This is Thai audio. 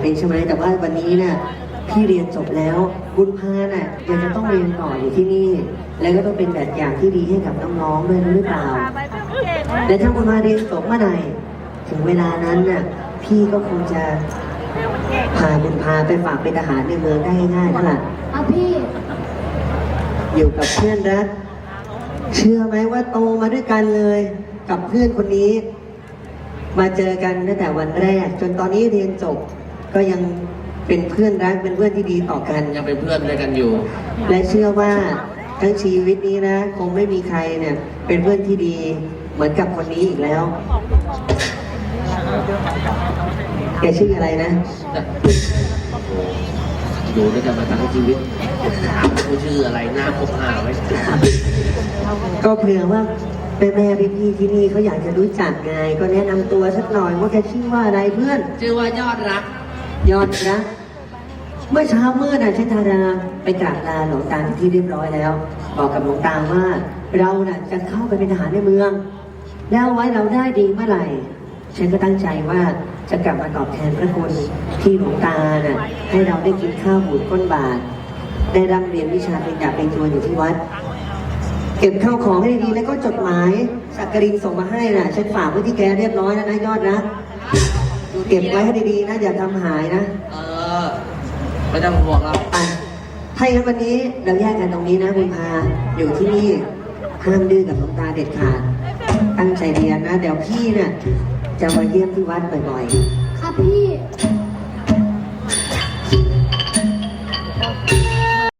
เป็นใช่ไหมแต่ว่าวันนี้เนี่ยพี่เรียนจบแล้ว บุญพาน่ะยังจะต้องเรียนต่ออยู่ที่นี่ แล้วก็ต้องเป็นแบบอย่างที่ดีให้กับน้องๆด้วยหรือเปล่าและถ้าบุญพาเรียนจบเมื่อไหร่ถึงเวลานั้นน่ะพี่ก็คงจะพาบุญพาไปฝากเป็นทหารในเมืองได้ง่ายๆนั่นแหละอะพี่อยู่กับเพื่อนรักเชื่อไหมว่าโตมาด้วยกันเลย กับเพื่อนคนนี้ มาเจอกันตั้งแต่วันแรก จนตอนนี้เรียนจบ ก็ยังเป็นเพื่อนรักเป็นเพื่อนที่ดีต่อกัน ยังเป็นเพื่อนด้วยกันอยู่ และเชื่อว่าทั้งชีวิตนี้นะ คงไม่มีใครเนี่ย เป็นเพื่อนที่ดีเหมือนกับคนนี้อีกแล้ว แกชื่ออะไรนะ อยู่ด้วยกันมาทั้งชีวิตถามกูชื่ออะไรหน้าคบหาไว้ก็เผื่อว่าแม่แม่พี่พี่ๆที่นี่เขาอยากจะรู้จักไง ก็แนะนำตัวสักหน่อยว่าแกชื่อว่าอะไรเพื่อน ชื่อว่ายอดรัก ยอดนะเมื่อเช้าเมืดน่ะฉันธาราไปกราบลาหลวงตาที่เรียบร้อยแล้ว บอกกับหลวงตาว่า เราน่ะจะเข้าไปเป็นทหารในเมือง แล้วไว้เราได้ดีเมื่อไหร่ ฉันก็ตั้งใจว่าจะกลับมาตอบแทนพระคุณที่หลวงตาน่ะให้เราได้กินข้าวบูดก้นบาท ได้ร่ำเรียนวิชาเป็นดาบเป็นตัวอยู่ที่วัด เก็บข้าวของให้ดีแล้วก็จดหมายสักกรินส่งมาให้น่ะ ฉันฝากไว้ที่แกเรียบร้อยแล้วนะยอดนะ เก็บไว้ให้ดีๆนะ อย่าทำหายนะเออไม่ต้องห่วงเราไปถ้าอย่างวันนี้เราแยกกันตรงนี้นะคุณพาอยู่ที่นี่ห้ามดื้อกับหลวงตาเด็ดขาด ตั้งใจเรียนนะ เดี๋ยวพี่เนี่ยจะมาเยี่ยมที่วัดบ่อยๆค่ะพี่